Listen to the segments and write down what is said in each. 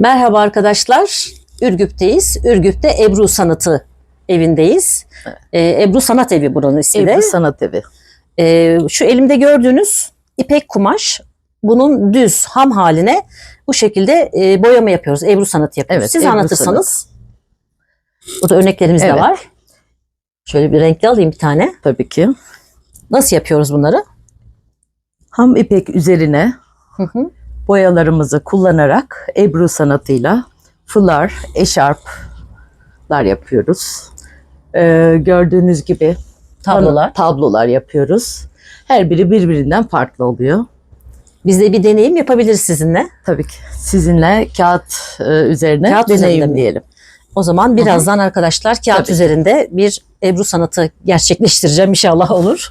Merhaba arkadaşlar. Ürgüp'teyiz. Ürgüp'te Ebru Sanatı evindeyiz. Ee, Ebru Sanat Evi buranın ismi de. Ebru Sanat Evi. Ee, şu elimde gördüğünüz ipek kumaş. Bunun düz ham haline bu şekilde e, boyama yapıyoruz. Ebru Sanatı yapıyoruz. Evet, Siz Ebru anlatırsanız. Burada örneklerimiz de Evet. var. Şöyle bir renkli alayım bir tane. Tabii ki. Nasıl yapıyoruz bunları? Ham ipek üzerine Hı hı. Boyalarımızı kullanarak Ebru sanatıyla fular, eşarplar yapıyoruz. Ee, gördüğünüz gibi Tablolar. tablolar yapıyoruz. Her biri birbirinden farklı oluyor. Biz de bir deneyim yapabiliriz sizinle. Tabii ki sizinle kağıt e, üzerine Kağıt üzerinde mi? deneyimleyelim. O zaman birazdan arkadaşlar kağıt Tabii. üzerinde bir Ebru sanatı gerçekleştireceğim inşallah olur.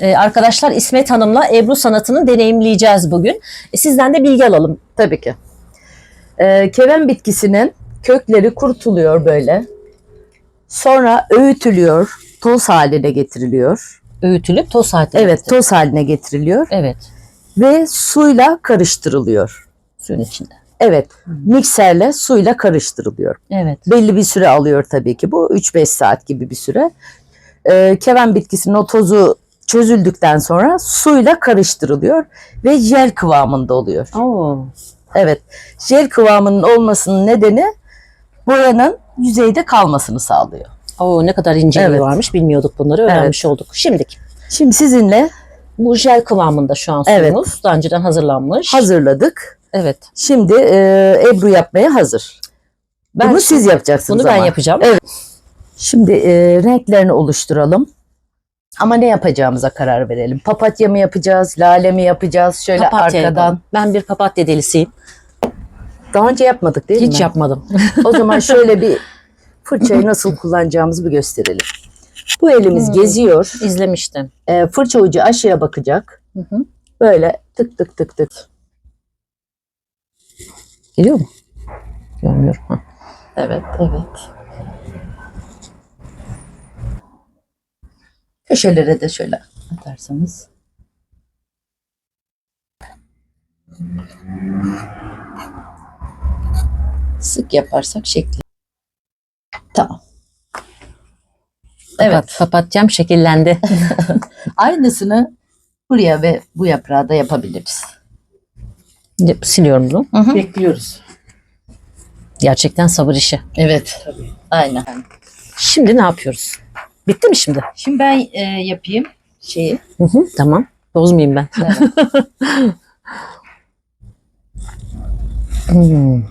Ee, arkadaşlar İsmet Hanım'la Ebru sanatını deneyimleyeceğiz bugün. E, Sizden de bilgi alalım. Tabii ki. Ee, keven bitkisinin kökleri kurutuluyor böyle. Sonra öğütülüyor, toz haline getiriliyor. Öğütülüp toz haline. Evet, toz haline getiriliyor Evet. ve suyla karıştırılıyor. Suyun içinde. Evet, mikserle suyla karıştırılıyor. Evet. Belli bir süre alıyor tabii ki bu. 3-5 saat gibi bir süre. Ee, keven bitkisinin o tozu çözüldükten sonra suyla karıştırılıyor ve jel kıvamında oluyor. Oo. Evet, jel kıvamının olmasının nedeni boyanın yüzeyde kalmasını sağlıyor. Oo, ne kadar inceliği Evet. varmış bilmiyorduk bunları öğrenmiş olduk. Şimdi Şimdi sizinle bu jel kıvamında şu an Evet. suyumuz. Daha önceden hazırlanmış. hazırladık. Evet. Şimdi e, Ebru yapmaya hazır. Ben Bunu siz yapacaksınız Bunu ben ama. yapacağım. Evet. Şimdi e, renklerini oluşturalım. Ama ne yapacağımıza karar verelim. Papatya mı yapacağız, lale mi yapacağız? Şöyle Papatya arkadan. yapalım. Ben bir papatya delisiyim. Daha önce yapmadık değil mi? Hiç yapmadım. O zaman şöyle bir fırçayı nasıl kullanacağımızı bir gösterelim. Bu elimiz Hmm. geziyor. İzlemiştim. E, fırça ucu aşağıya bakacak. Hı hı. Böyle tık tık tık tık. Geliyor mu? Görmüyorum. Ha. Evet, evet. Köşelere de şöyle atarsanız. Sık yaparsak şekli. Tamam. Evet. Kapat, kapatyam şekillendi. Aynısını buraya ve bu yaprağa da yapabiliriz. Siliyorum bunu. Bekliyoruz. Gerçekten sabır işi. Evet. Aynen. Şimdi ne yapıyoruz? Bitti mi şimdi? Şimdi ben e, yapayım şeyi. Hı hı, tamam. Bozmayayım ben. Hmm.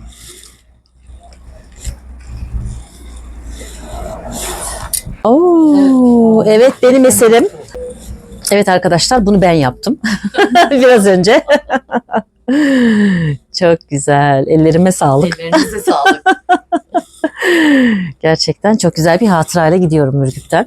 Oo, evet benim eserim. Evet arkadaşlar bunu ben yaptım. Biraz önce. çok güzel. Ellerime sağlık. Ellerinize sağlık. Gerçekten çok güzel bir hatırayla gidiyorum Ürgüp'ten.